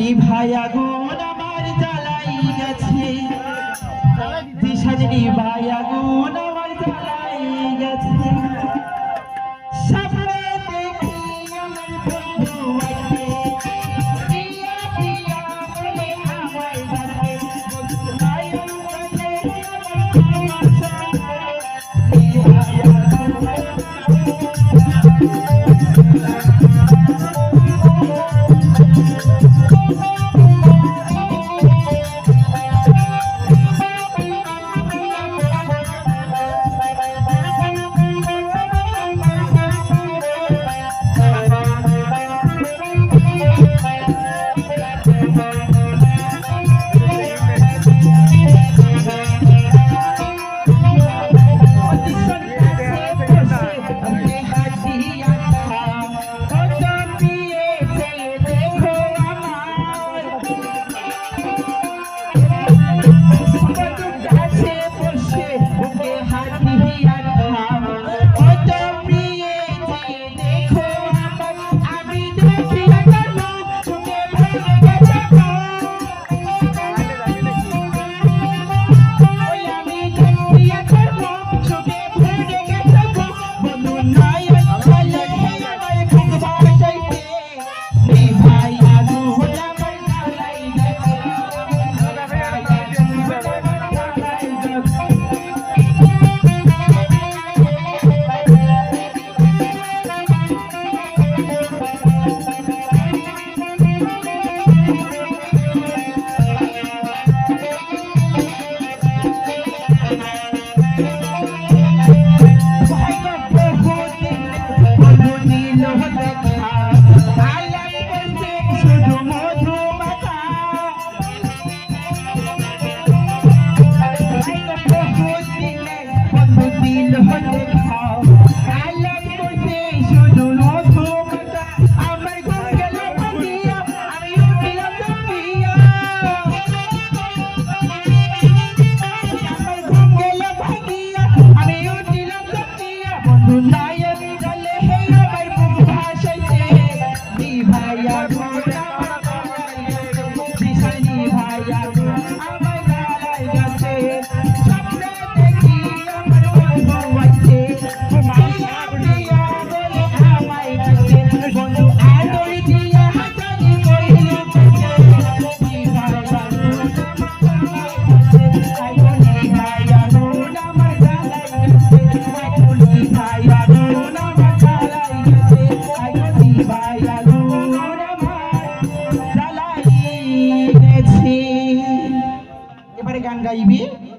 নিভাই আগুন আমার জ্বালাই গেছে। দিশাজনি ভাই আগুন আমার জ্বালাই গেছে। সামনে দেখি আমার বন্ধু আছে। প্রিয়া প্রিয়া বলে আমায় ডাকে। বন্ধু নাই నాయని గల్లే హే వైపు భాష చే నీ భాయా গাইবি